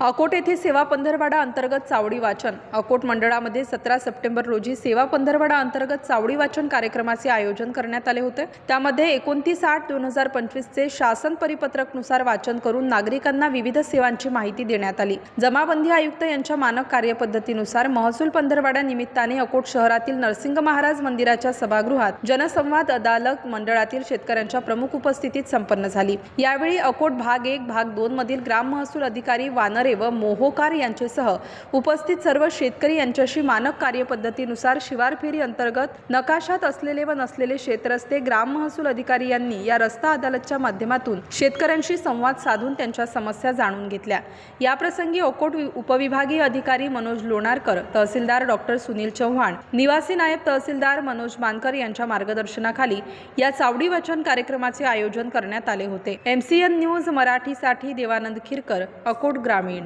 Akot येथे सेवा पंधरवाडा अंतर्गत चावडी वाचन. अकोट मंडळामध्ये सतरा सप्टेंबर रोजी सेवा पंधरवाडा अंतर्गत चावडी वाचन कार्यक्रमाचे आयोजन करण्यात आले होते. त्यामध्ये एकोणतीस आठ दोन हजार पंचवीसचे शासन परिपत्रकनुसार वाचन करून नागरिकांना विविध सेवांची माहिती देण्यात आली. जमाबंदी आयुक्त यांच्या मानक कार्यपद्धतीनुसार महसूल पंधरवाडा निमित्ताने अकोट शहरातील नरसिंह महाराज मंदिराच्या सभागृहात जनसंवाद अदालत मंडळातील शेतकऱ्यांच्या प्रमुख उपस्थितीत संपन्न झाली. यावेळी अकोट भाग एक भाग दोन मधील ग्राम महसूल अधिकारी वानर व मोहोकार यांच्यासह उपस्थित सर्व शेतकरी यांच्याशी मानक कार्यपद्धतीनुसार शिवार फेरी अंतर्गत नकाशात असलेले व नसलेले शेतरस्ते ग्राम महसूल अधिकारी यांनी या रस्ता अदालतच्या माध्यमातून शेतकऱ्यांशी संवाद साधून त्यांच्या समस्या जाणून घेतल्या. याप्रसंगी अकोट उपविभागीय अधिकारी मनोज लोणारकर तहसीलदार डॉक्टर सुनील चव्हाण निवासी नायब तहसीलदार मनोज मानकर यांच्या मार्गदर्शनाखाली या चावडी वाचन कार्यक्रमाचे आयोजन करण्यात आले होते. एमसीएन न्यूज मराठीसाठी देवानंद खिरकर अकोट ग्रामीण.